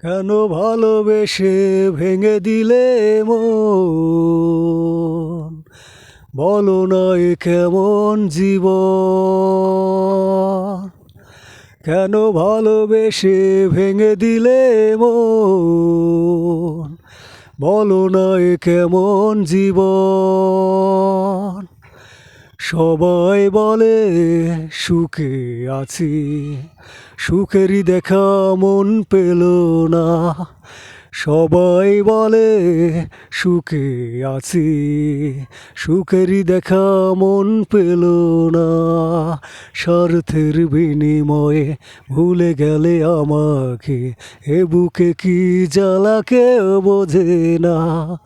কেন ভালোবেসে ভেঙে দিলে মন? বলো না এ কেমন জীবন? কেন ভালোবেসে ভেঙে দিলে মন? বলো না এ কেমন জীবন? সবাই বলে সুখে আছি। সুখেরই দেখা মন পেল না। সবাই বলে, সুখে আছি। সুখেরই দেখা মন পেল না। স্বার্থের বিনিময়ে ভুলে গেলে আমাকে। এ বুকে কি জ্বালা কেউ বোঝে না।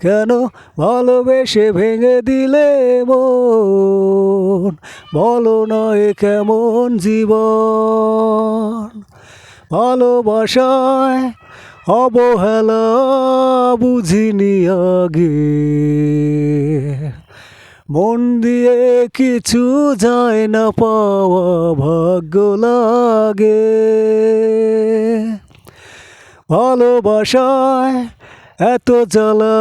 কেন ভালোবেসে ভেঙে দিলে মন? বলো না এ কেমন জীবন? ভালোবাসায় অবহেলা বুঝিনি আগে মন দিয়ে কিছু যায় না পাওয়া ভাগ্য লাগে। ভালোবাসায় এত জ্বালা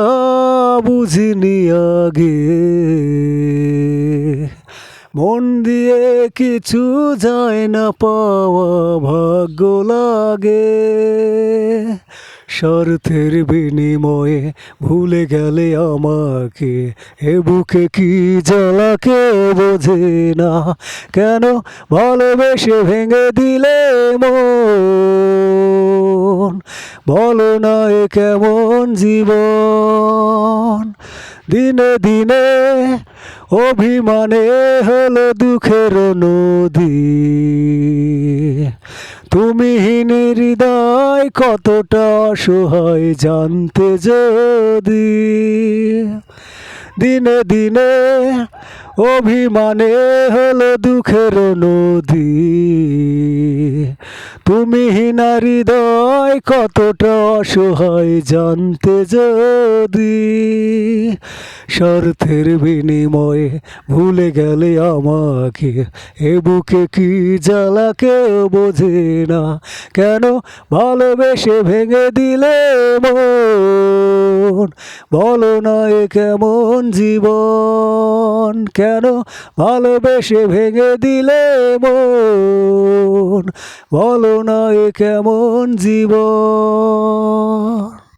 বুঝিনি আগে মন দিয়ে কিছু যায় না পাওয়া ভাগ্য লাগে। স্বার্থের বিনিময়ে ভুলে গেলে আমাকে, এ বুকে কি জ্বালাকে বোঝে না? কেন ভালোবেসে ভেঙে দিলে মন? বলো না এ কেমন জীবন? দিনে দিনে অভিমানে হলো দুঃখের নদী। তুমি হীন হৃদয় কতটা অসহায় জানতে যদি দিনে দিনে অভিমানে হলো দুঃখের নদী। তুমি হৃদয় কতটা অসহায় জানতে যদি স্বার্থের বিনিময়ে ভুলে গেলে আমাকে, এ বুকে কি জ্বালা কেউ বোঝে না? কেন ভালোবেসে ভেঙে দিলে মন? বলো না এ কেমন জীবন? কেন ভালোবেসে ভেঙে দিলে মন? বলো না এ কেমন জীবন?